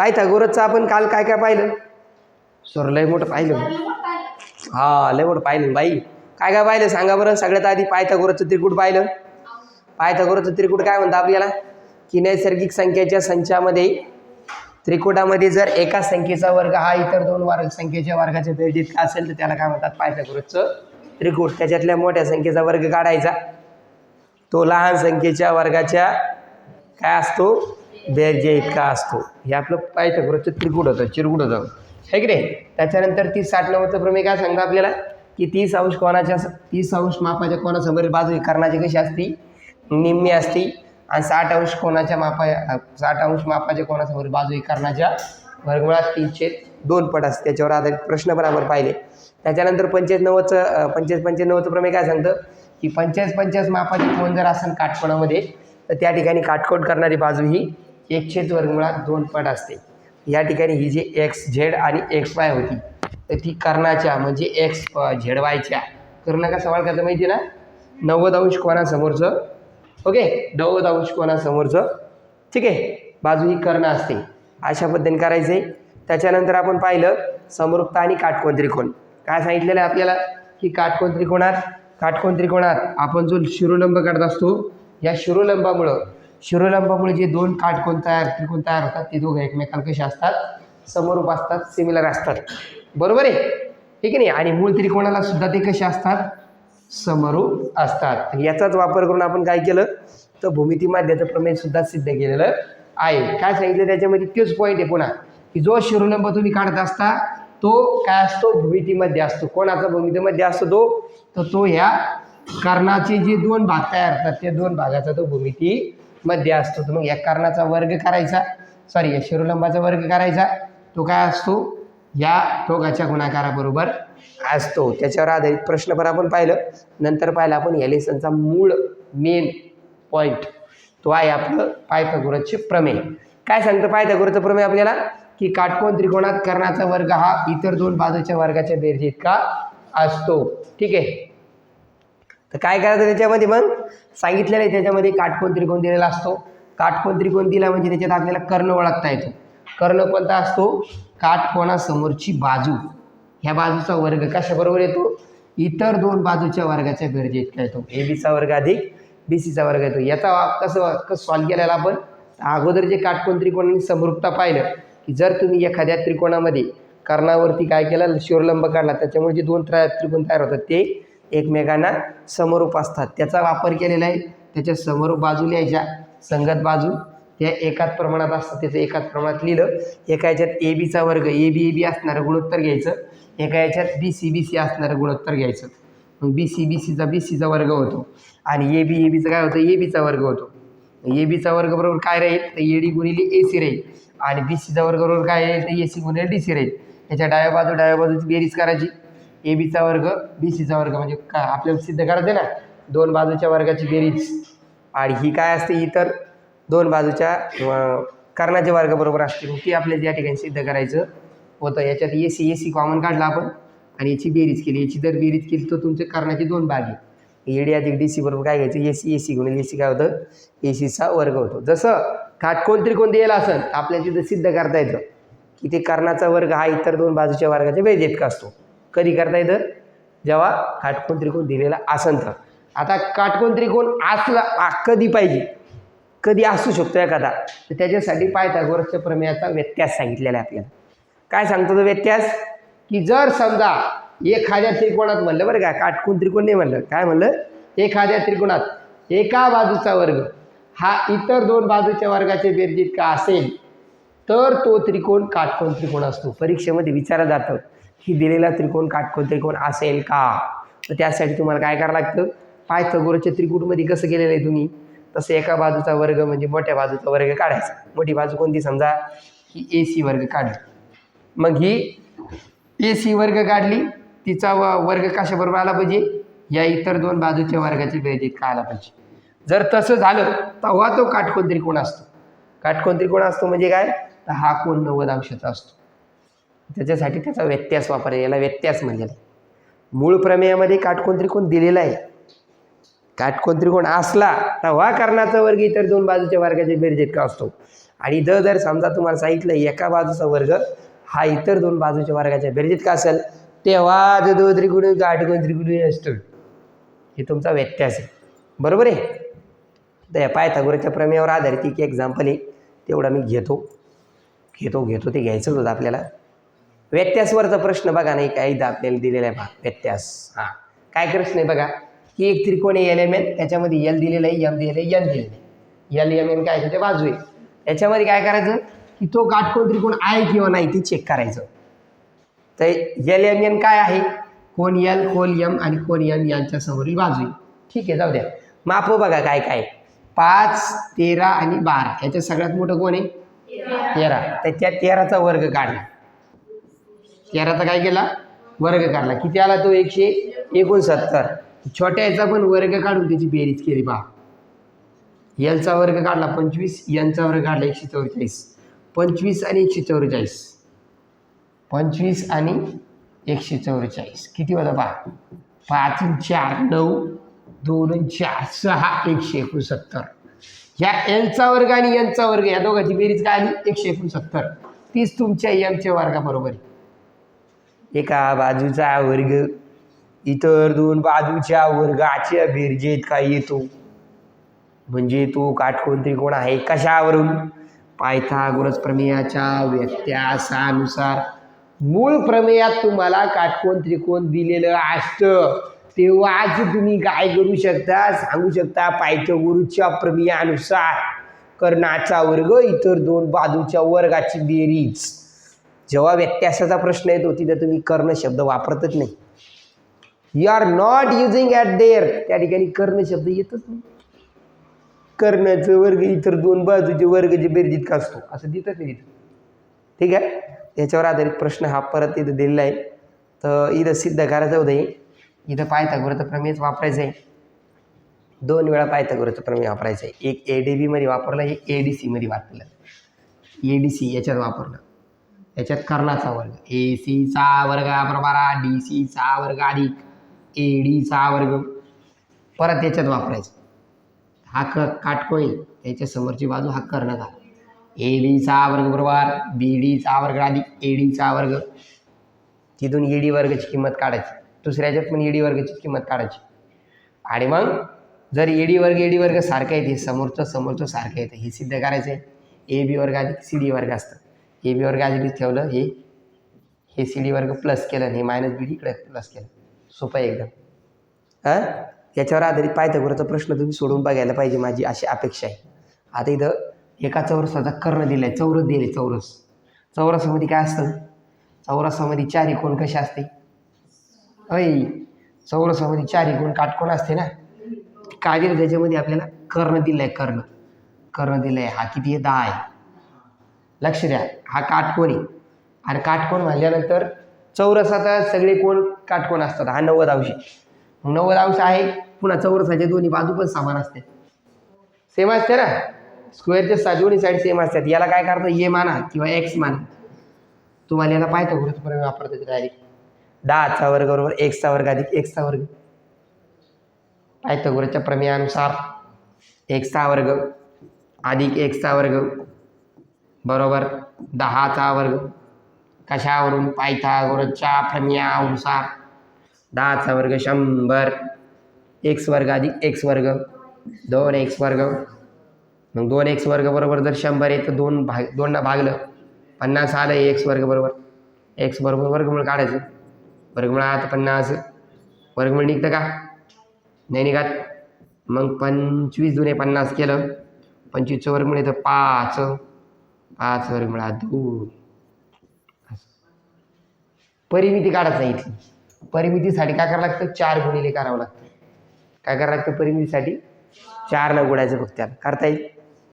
पायथागोरसचं आपण काल काय काय पाहिलं? सर लय मोठं पाहिलं. हा लय मोठं पाहिलं. बाई काय काय पाहिलं सांगा बरं? सगळ्यात आधी पायथागोरसचं त्रिकूट पाहिलं. पायथागोरसचं त्रिकूट काय म्हणतं आपल्याला? की नैसर्गिक संख्येच्या संचामध्ये त्रिकुटामध्ये जर एका संख्येचा वर्ग हा इतर दोन वर्ग संख्येच्या वर्गाच्या बेरजेत का असेल तर त्याला काय म्हणतात? पायथागोरसचं त्रिकूट. त्याच्यातल्या मोठ्या संख्येचा वर्ग काढायचा. तो लहान संख्येच्या वर्गाच्या काय असतो? दर्जा इतका असतो हे आपलं पायथागोरसचं त्रिकूट होतं चिरकुट होतं आहे की नाही? त्याच्यानंतर तीस साठ नव्वदचं प्रमेय काय सांगतं आपल्याला? की तीस अंश कोणाच्या तीस अंश मापाच्या कोणासमोर बाजू कर्णाची कशी असती? निम्मी असती. आणि साठ अंश कोणाच्या मापा साठ अंश मापाच्या कोणासमोर बाजू कर्णाच्या वर्गमुळात तीनशे दोन पट असते. त्याच्यावर आधारित प्रश्न पण आपण पाहिले. त्याच्यानंतर पंचेचाळीस नव्वदचं पंचेचाळीस पंच्याण्णवचं प्रमेय काय सांगतं? की पंचेचाळीस पंचेचाळीस मापाची कोण जर असेल काटकोणामध्ये तर त्या ठिकाणी काटकोण करणारी बाजू ही एकशेच वर्गमुळात दोन पट असते. या ठिकाणी ही जी एक्स झेड आणि एक्स वाय होती तर ती कर्णाच्या म्हणजे एक्स झेड वायच्या कर्ण का सवाल करता माहिती ना? नव्वद अंश कोणासमोरचं? ओके? नव्वद अंश कोणासमोरचं? ठीक आहे. बाजू ही कर्ण असते. अशा पद्धतीने करायचं आहे त्याच्यानंतर आपण पाहिलं समरूपता आणि काटकोण त्रिकोण. काय सांगितलेलं आहे आपल्याला? की काटकोण त्रिकोणात काटकोण त्रिकोणात आपण जो शिरोलंब काढत असतो या शिरोलंबामुळं शिरोलंबामुळे जे दोन काटकोण तयार त्रिकोण तयार होतात ते दोघं एकमेकांना कसे असतात? समरूप असतात सिमिलर असतात. बरोबर आहे? ठीक आहे नाही? आणि मूळ त्रिकोणाला सुद्धा ते कसे असतात? समरूप असतात. आणि याचाच वापर करून आपण काय केलं? तर भूमिती माध्याचं प्रमेय सुद्धा सिद्ध केलेलं आहे. काय सांगितलं त्याच्यामध्ये? तेच पॉईंट आहे पुन्हा. की जो शिरोलंब तुम्ही काढत असता तो काय असतो? भूमितीमध्ये असतो. कोणाचा भूमितीमध्ये असतो तो? तर तो ह्या कर्णाचे जे दोन भाग तयार होतात त्या दोन भागाचा तो भूमिती मध्ये असतो. तर मग या कर्णाचा वर्ग करायचा. सॉरी या शिरोलंबाचा वर्ग करायचा. तो काय असतो? या टोकाच्या गुणाकाराबरोबर असतो. त्याच्यावर आधारित प्रश्न पण आपण पाहिलं. नंतर पाहिलं आपण या लेसनचा मूळ मेन पॉईंट तो आहे आपलं पायथागोरसचे प्रमेय. काय सांगतं पायथागोरसचं प्रमेय आपल्याला? की काटकोण त्रिकोणात कर्णाचा वर्ग हा इतर दोन बाजूच्या वर्गाच्या बेरजेत का असतो. ठीक आहे? तर काय करायचं त्याच्यामध्ये मग? सांगितलेलं आहे त्याच्यामध्ये काटकोण त्रिकोण दिलेला असतो. काटकोण त्रिकोण दिला म्हणजे त्याच्यात आपल्याला कर्ण ओळखता येतो. कर्ण कोणता असतो? काटकोणासमोरची बाजू. ह्या बाजूचा वर्ग कशाबरोबर येतो? इतर दोन बाजूच्या वर्गाच्या बेरजे इतका येतो. ए बीचा वर्ग अधिक बी सीचा वर्ग येतो. याचा कसं कसं सॉल्व केलेला आपण? अगोदर जे काटकोण त्रिकोणाने समरूपता पाहिलं की जर तुम्ही एखाद्या त्रिकोणामध्ये कर्णावरती काय केलं शिवलंब काढला त्याच्यामुळे जे दोन त्रिकोण तयार होतात ते एकमेकांना समरूप असतात. त्याचा वापर केलेला आहे. त्याच्या समरूप बाजू लिहायच्या. संगत बाजू त्या एकाच प्रमाणात असतात त्याचं एकाच प्रमाणात लिहिलं. एका याच्यात ए बीचा वर्ग. ए बी ए बी असणारं गुणोत्तर घ्यायचं. एका याच्यात बी सी बी सी असणारं गुणोत्तर घ्यायचं. मग बी सी बी सीचा बी सीचा वर्ग होतो. आणि ए बी ए बीचा काय होतं? ए बीचा वर्ग होतो. ए बीचा वर्ग बरोबर काय राहील? तर ए डी गुणिले ए सी राहील. आणि बी सीचा वर्ग बरोबर काय राहील? तर ए सी गुणिले डी सी राहील. याच्या डाव्या बाजू डाव्या बाजूची बेरीज करायची. ए बीचा वर्ग बी सीचा वर्ग म्हणजे काय? आपल्याला सिद्ध करायचं ना? दोन बाजूच्या वर्गाची बेरीज. आणि ही काय असते? ही तर दोन बाजूच्या कर्णाच्या वर्गाबरोबर असते. मग ती आपल्याला या ठिकाणी सिद्ध करायचं होतं. याच्यात A C A C common काढला आपण. आणि याची बेरीज केली. याची जर बेरीज केली तर तुमच्या कर्णाचे दोन भाग आहे ए डी अधिक डी सी बरोबर काय घ्यायचं? ए सी ए सी गुणिले ए सी काय होतं? ए सीचा वर्ग होतो. जसं काटकोण त्रिकोण द्यायला असेल आपल्याला तिथं सिद्ध करता येतं. की ते कर्णाचा वर्ग हा इतर दोन बाजूच्या वर्गाच्या बेरीज इतका असतो. कधी करता येतं? जेव्हा काटकोण त्रिकोण दिलेला आसन तर. आता काटकोण त्रिकोण असला कधी पाहिजे? कधी असू शकतो एखादा. तर त्याच्यासाठी पायथागोरसच्या प्रमेयाचा व्यत्यास सांगितलेला आहे आपल्याला. काय सांगतो तो व्यत्यास? की जर समजा एखाद्या त्रिकोणात म्हणलं बरं का काटकोण त्रिकोण नाही म्हणलं. काय म्हणलं? एखाद्या त्रिकोणात एका बाजूचा वर्ग हा इतर दोन बाजूच्या वर्गाचे बेरजीत का असेल तर तो त्रिकोण काटकोण त्रिकोण असतो. परीक्षेमध्ये विचारलं जातं. की दिलेला त्रिकोण काटकोन त्रिकोण असेल का? तर त्यासाठी तुम्हाला काय करावं लागतं? पायथगोरच्या त्रिकूटमध्ये कसं केलेलं आहे तुम्ही? तसं एका बाजूचा वर्ग म्हणजे मोठ्या बाजूचा वर्ग काढायचा. मोठी बाजू कोणती? समजा ही ए सी वर्ग काढली. मग ही ए सी वर्ग काढली. तिचा व वर्ग कशाबरोबर आला पाहिजे? या इतर दोन बाजूच्या वर्गाची बेरीज का आला पाहिजे. जर तसं झालं तेव्हा तो काटकोण त्रिकोण असतो. काटकोण त्रिकोण असतो म्हणजे काय? तर हा कोण नव्वद अंशाचा असतो. त्याच्यासाठी त्याचा व्यत्यास वापर याला व्यत्यास म्हणलेला आहे. मूळ प्रमेयामध्ये काटकोण त्रिकोण दिलेला आहे. काटकोण त्रिकोण असला तेव्हा कर्णाचा वर्ग इतर दोन बाजूच्या वर्गाच्या बेरजेत का असतो? आणि द जर समजा तुम्हाला सांगितलं एका बाजूचा वर्ग हा इतर दोन बाजूच्या वर्गाच्या बेरजेत का असेल? तेव्हा जो दो त्रिगुण काटकोण त्रिगुण असतो. हे तुमचा व्यत्यास आहे. बरोबर आहे? तर या पायथागोरच्या प्रमेयावर आधारित एक एक्झाम्पल आहे. तेवढा मी घेतो. घेतो घेतो ते घ्यायचंच होतं आपल्याला. व्यत्यासवरचा प्रश्न बघा नाही काय इथं आपल्याला दिलेला आहे भाग व्यत्यास. हां. काय प्रश्न आहे बघा? की एक त्रिकोणी आहे एल एम एन त्याच्यामध्ये एल दिलेलं आहे एम दिलेलं आहे एन दिलेलं आहे. एल एम एन काय त्याच्या बाजू आहे त्याच्यामध्ये काय करायचं? की तो काटकोण त्रिकोण आहे किंवा नाही ते चेक करायचं. तर एल एम एन काय आहे? कोण एल कोण एम आणि कोण एम यांच्या समोरील बाजू आहे ठीक आहे जाऊ द्या. माप बघा काय काय पाच तेरा आणि बारा. याच्यात सगळ्यात मोठं कोण आहे? तेरा. तर त्या तेराचा वर्ग काढला तेराचा काय केला? वर्ग काढला. किती आला तो? एकशे एकोणसत्तर. छोट्या याचा पण वर्ग काढून त्याची बेरीज केली पहा. यलचा वर्ग काढला पंचवीस यांचा वर्ग काढला एकशे चौवेचाळीस. पंचवीस आणि एकशे चौवेचाळीस. पंचवीस आणि एकशे चौवेचाळीस. किती होता पहा? पाच चार नऊ दोन चार सहा एकशे एकोणसत्तर. ह्या एलचा वर्ग आणि यांचा वर्ग या दोघांची बेरीज काय आली एकशे एकोणसत्तर. तीच तुमच्या एमच्या वर्गाबरोबर. आहे एका बाजूचा वर्ग इतर दोन बाजूच्या वर्गाच्या बेरजेत काय येतो? म्हणजे तो काटकोण त्रिकोण आहे कशावरून? पायथागोरस प्रमेयाच्या व्यत्यासानुसार. मूळ प्रमेयात तुम्हाला काटकोण त्रिकोण दिलेलं असतं. तेव्हाच तुम्ही काय करू शकता? सांगू शकता पायथगुरुच्या प्रमेयानुसार. कर्णाचा वर्ग इतर दोन बाजूच्या वर्गाची बेरीज. जेव्हा व्यत्यासाचा प्रश्न येतो तिथं तुम्ही कर्ण शब्द वापरतच नाही. You are not using at there त्या ठिकाणी कर्ण शब्द येतच नाही. कर्णाचं वर्ग इतर दोन बाजूचे वर्ग जे बेरजीत का असतो. असं देतच नाही तिथं. ठीक आहे? त्याच्यावर आधारित प्रश्न हा परत इथं दिलेला आहे. तर इथं सिद्ध करायचं होतं आहे इथं पायथागोराचं प्रमेयच वापरायचं आहे. दोन वेळा पायथागोराचं प्रमेय वापरायचं आहे. एक ए डी बीमध्ये वापरलं एक ए डी सीमध्ये वापरलं. ए डी सी याच्यात वापरलं. त्याच्यात कर्णाचा वर्ग. ए सीचा वर्ग डी सीचा वर्ग अधिक ए डीचा वर्ग. परत याच्यात वापरायचं. हा क काटकोय. त्याच्या समोरची बाजू हा कर्ण झाला. ए डीचा वर्ग बरोबर बी डीचा वर्ग अधिक ए डीचा वर्ग. तिथून ई डी वर्गाची किंमत काढायची. दुसऱ्याच्यात पण ई डी वर्गाची किंमत काढायची. आणि मग जर ए डी वर्ग ए डी वर्ग सारखं येते समोरचं समोरचं सारखं येतं हे सिद्ध करायचं आहे ए बी वर्ग अधिक सी डी वर्ग असतं. ए बी वर्ग ठेवलं हे हे सी डी वर्ग प्लस केलं आणि हे मायनस बी डी इकडे प्लस केलं. सोपं आहे एकदम. हां? याच्यावर आधारित पायथागोराचा प्रश्न तुम्ही सोडून बघायला पाहिजे माझी अशी अपेक्षा आहे. आता इथं एका चौरसाचा कर्ण दिला आहे चौरस दिले चौरस. चौरसामध्ये काय असतं? चौरसामध्ये चारी कोण कसे असते? अय चौरसामध्ये चारी कोण काटकोण असते ना? काय दिलं त्याच्यामध्ये आपल्याला? कर्ण दिलं आहे कर्ण. कर्ण दिलं आहे हा किती? आहे दहा आहे. लक्ष द्या. हा काटकोणी. आहे आणि काटकोण म्हणल्यानंतर चौरसाचा सगळे कोण काटकोण असतात. हा नव्वद अंश. मग नव्वद अंश आहे पुन्हा चौरसाच्या दोन्ही बाजू पण समान असते. सेम असते ना? स्क्वेअरचे सा दोन्ही साईड सेम असतात. याला काय करतो ए माना किंवा एक्स माना तुम्हाला याला पाहतो गुरुत्व प्रमेय डायरेक्ट दहाचा वर्ग बरोबर एक्सचा वर्ग अधिक एक्सचा वर्ग. पायथगोरच्या प्रमेयानुसार एक्सचा वर्ग अधिक एक्सचा वर्ग. बरोबर? दहाचा वर्ग. कशावरून? पायथागोरसच्या प्रमेयानुसार दहाचा वर्ग शंभर. एक्स वर्ग अधिक एक्स वर्ग. दोन एक्स वर्ग. मग दोन एक्स वर्ग बरोबर जर शंभर आहे तर दोन भाग दोनना भागलं. पन्नास आलं एक्स वर्ग बरोबर. एक्स बरोबर वर्गमूळ काढायचं. वर्गमुळात पन्नास. वर्गमूळ निघतं का? नाही निघत. मग पंचवीस जुने पन्नास केलं. पंचवीसचं वर्गमूळ येतं पाच. पाच वर्गमुळात दोन परिमिती काढायचं इथली. परिमितीसाठी काय करावं लागतं? चार गुणिले करावं लागतं. काय करावं लागतं? परिमितीसाठी चारला गुडायचं फक्त त्याला. करता येईल?